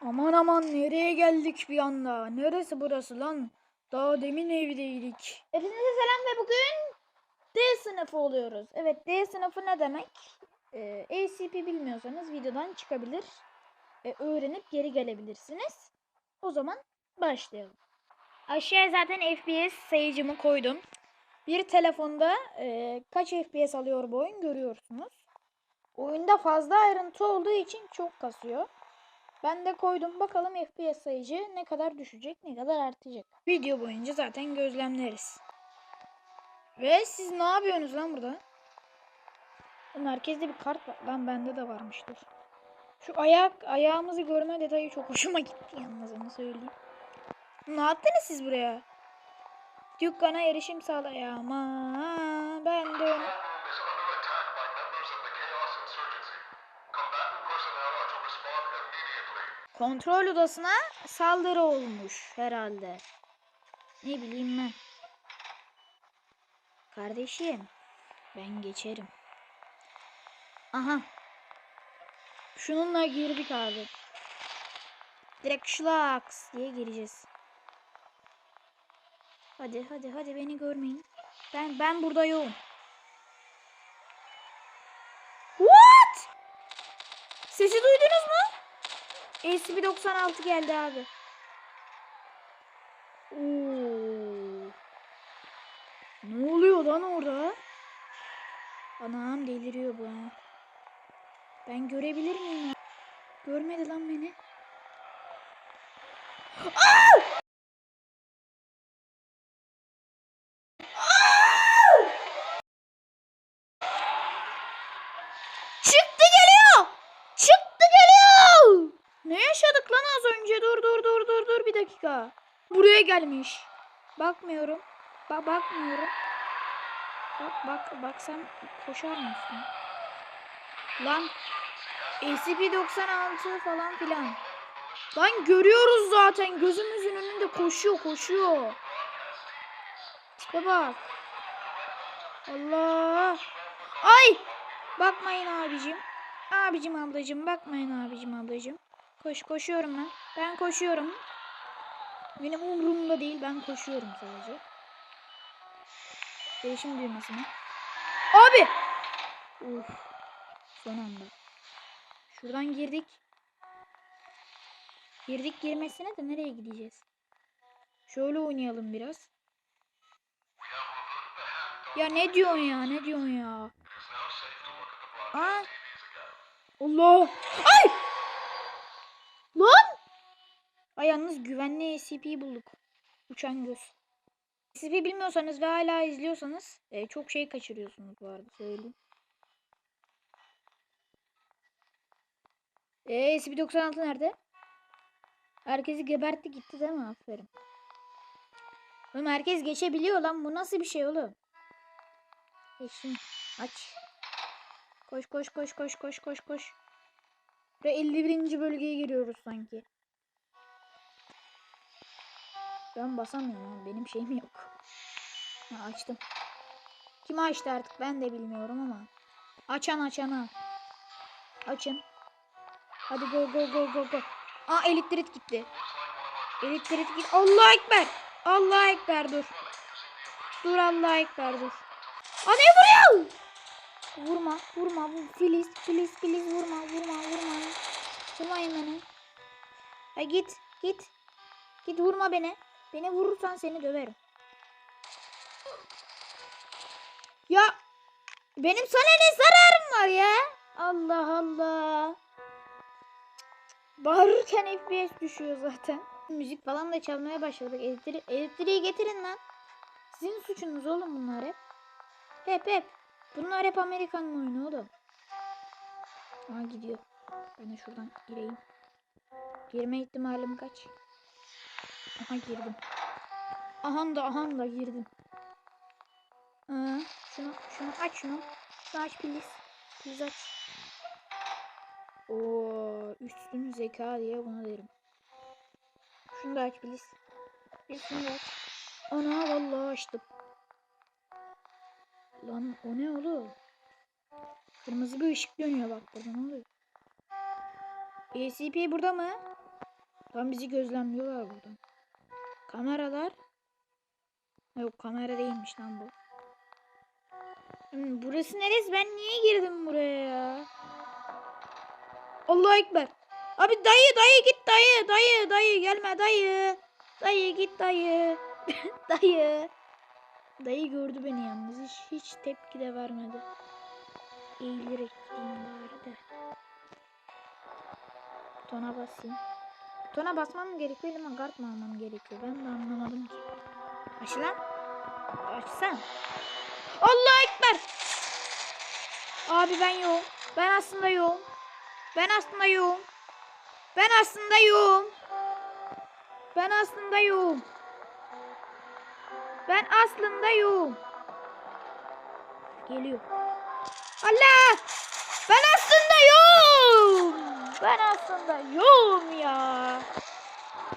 Aman aman nereye geldik bir anda? Neresi burası lan? Daha demin evdeydik. Hepinize selam ve bugün D sınıfı oluyoruz. Evet D sınıfı ne demek? Ee, ACP bilmiyorsanız videodan çıkabilir. Ee, öğrenip geri gelebilirsiniz. O zaman başlayalım. Aşağıya zaten FPS sayıcımı koydum. Bir telefonda e, kaç FPS alıyor bu oyun görüyorsunuz. Oyunda fazla ayrıntı olduğu için çok kasıyor. Ben de koydum. Bakalım FPS sayıcı ne kadar düşecek, ne kadar artacak. Video boyunca zaten gözlemleriz. Ve siz ne yapıyorsunuz lan burada? Merkezde bir kart var. Lan bende de varmıştır. Şu ayak ayağımızı görme detayı çok hoşuma gitti yalnız onu söyleyeyim. Ne yaptınız siz buraya? Dükkana erişim sağlayama. Ben de onu... Kontrol odasına saldırı olmuş herhalde. Ne bileyim ben. Kardeşim ben geçerim. Aha. Şununla girdik abi. Direkt şlaks diye gireceğiz. Hadi hadi hadi beni görmeyin. Ben ben burada yoğum. What? Sesi duydunuz mu? SCP-96 geldi abi. Oo. Ne oluyor lan orada? Anam deliriyor bu. Ben görebilir miyim? Görmedi lan beni. Aa! Çıktı geliyor. Çıktı geliyor. Ne yaşadık lan az önce? Dur dur dur dur dur bir dakika. Buraya gelmiş. Bakmıyorum. Bak bakmıyorum. Bak bak bak sen koşar mısın? Lan SCP-96 falan filan. Lan görüyoruz zaten gözümüzün önünde koşuyor koşuyor. Tipe bak. Allah. Ay. Bakmayın abicim. Abicim ablacım bakmayın abicim ablacım. Koş koşuyorum ben. Ben koşuyorum. Benim umurumda değil ben koşuyorum sadece. Değişim düğmesine. Abi! Uf. Son anda. Şuradan girdik. Girdik girmesine de nereye gideceğiz? Şöyle oynayalım biraz. Ya ne diyorsun ya ne diyorsun ya? Aa. Allah. Ay! Lan! Ay yalnız güvenli SCP bulduk. Uçan göz. SCP bilmiyorsanız ve hala izliyorsanız e, çok şey kaçırıyorsunuz bu arada söyleyeyim. E, SCP-96 nerede? Herkesi gebertti gitti değil mi? Aferin. Oğlum herkes geçebiliyor lan. Bu nasıl bir şey oğlum? Geçin. Aç. Koş koş koş koş koş koş koş. Ve 51. bölgeye giriyoruz sanki. Ben basamıyorum benim şeyim yok. Ha, açtım. Kim açtı artık ben de bilmiyorum ama. Açan açana. Açın. Hadi go go go go go. Aa elektrik gitti. Elektrik gitti. Allah ekber. Allah ekber dur. Dur Allah ekber dur. Aa ne vuruyor? Vurma, vurma. Bu Filiz, Filiz, Filiz vurma, vurma, vurma. Vurmayın beni. Ha git, git. Git vurma beni. Beni vurursan seni döverim. Ya benim sana ne zararım var ya? Allah Allah. Bağırırken FPS düşüyor zaten. Müzik falan da çalmaya başladık. Elektri elektriği getirin lan. Sizin suçunuz oğlum bunlar hep. Hep hep. Bunlar hep Amerikan oyunu oğlum. Aa gidiyor. Ben de şuradan gireyim. Girme ihtimalim kaç? Aha girdim. Aha da aha da girdim. Aa, şunu şunu aç şunu. Şunu aç please. Please aç. Oo, üstün zeka diye buna derim. Şunu da aç please. Bir şunu da aç. Ana vallahi açtım. Lan o ne oğlum? Kırmızı bir ışık dönüyor bak burada ne oluyor? ACP burada mı? Lan bizi gözlemliyorlar buradan. Kameralar. Yok kamera değilmiş lan bu. Hmm, burası neresi? Ben niye girdim buraya ya? Allah ekber. Abi dayı dayı git dayı dayı dayı gelme dayı. Dayı git dayı. dayı. Dayı gördü beni yalnız hiç, hiç tepki de vermedi. Eğilerek gideyim bari de. Butona basayım. Butona basmam mı gerekiyor ama kart mı almam gerekiyor? Ben de anlamadım ki. Aç lan. Açsana. Allah ekber. Abi ben yoğum. Ben aslında yoğum. Ben aslında yoğum. Ben aslında yoğum. Ben aslında yoğum. Ben aslında yoğum. Geliyor. Allah! Ben aslında yoğum. Ben aslında yoğum ya.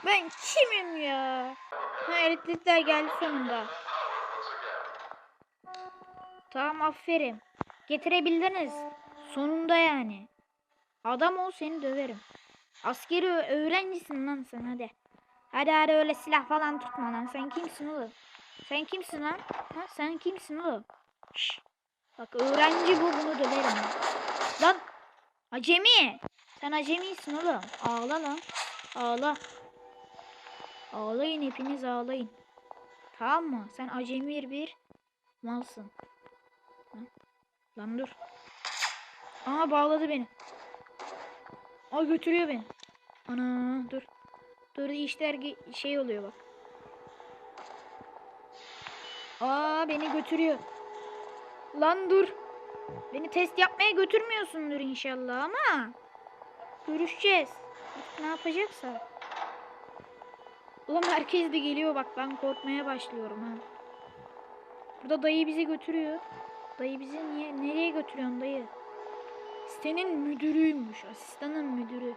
Ben kimim ya? Ha elektrikler geldi sonunda. Tamam aferin. Getirebildiniz. Sonunda yani. Adam ol seni döverim. Askeri öğrencisin lan sen hadi. Hadi hadi öyle silah falan tutma lan. Sen kimsin oğlum? Sen kimsin lan? Ha, sen kimsin oğlum? Şş. Bak öğrenci bu bunu döverim. Lan. Acemi. Sen acemisin oğlum. Ağla lan. Ağla. Ağlayın hepiniz ağlayın. Tamam mı? Sen acemi bir malsın. Lan, lan dur. Aa bağladı beni. Aa götürüyor beni. Ana dur. Dur işler şey oluyor bak. Aa beni götürüyor. Lan dur. Beni test yapmaya götürmüyorsundur inşallah ama. Görüşeceğiz. Ne yapacaksa. Ulan herkes de geliyor bak ben korkmaya başlıyorum ha. Burada dayı bizi götürüyor. Dayı bizi niye nereye götürüyorsun dayı? Senin müdürüymüş. Asistanın müdürü.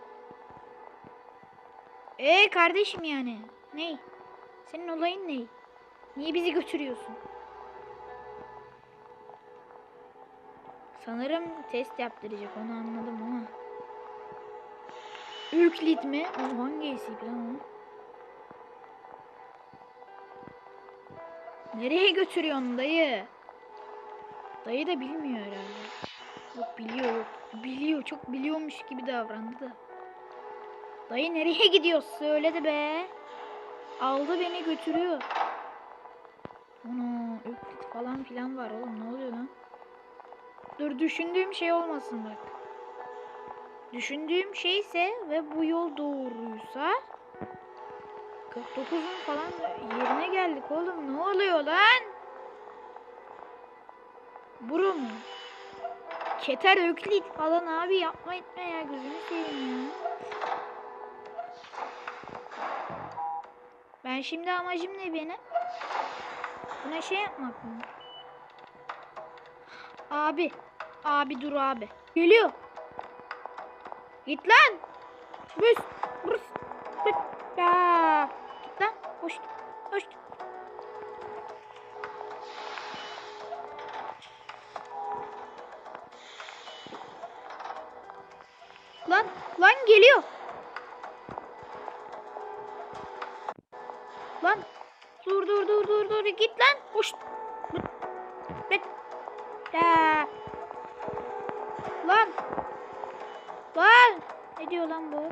Ee kardeşim yani. Ney? Senin olayın ne? Niye bizi götürüyorsun? Sanırım test yaptıracak onu anladım ama. Ürklit mi? O hangisiydi lan o? Nereye götürüyorsun dayı? Dayı da bilmiyor herhalde. Yok biliyor yok. Biliyor çok biliyormuş gibi davrandı da. Dayı nereye gidiyor söyledi be. Aldı beni götürüyor. Ana öklit falan filan var oğlum ne oluyor lan? Dur düşündüğüm şey olmasın bak. Düşündüğüm şeyse ve bu yol doğruysa 49'un falan yerine geldik oğlum. Ne oluyor lan? Buru mu? Keter öklit falan abi yapma etme ya gözünü seveyim ya. Ben şimdi amacım ne benim? Buna şey yapmak mı? Abi. Abi dur abi. Geliyor. Git lan. Bıs. Ya. Git lan. Hoş. Hoş. Lan. Lan geliyor. Lan. Dur dur dur dur dur. Git lan. Bıt. Ya. Lan. Lan. Ne diyor lan bu?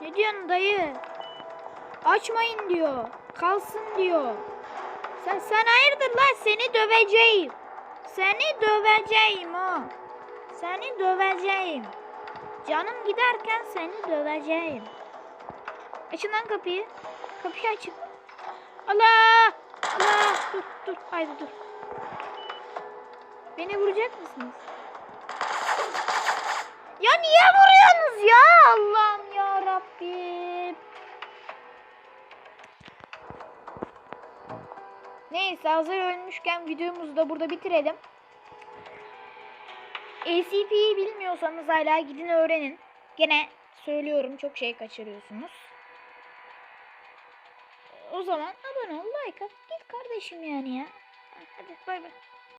Ne diyorsun dayı? Açmayın diyor. Kalsın diyor. Sen sen hayırdır lan seni döveceğim. Seni döveceğim ha. Seni döveceğim. Canım giderken seni döveceğim. Açın lan kapıyı. Kapıyı açın. Allah! Allah! Dur dur haydi dur. Beni vuracak mısınız? Ya niye vuruyorsunuz ya? Allah'ım ya Rabbim. Neyse hazır ölmüşken videomuzu da burada bitirelim. ACP'yi bilmiyorsanız hala gidin öğrenin. Gene söylüyorum çok şey kaçırıyorsunuz. O zaman abone ol, like at, git kardeşim yani ya. Hadi bay bay.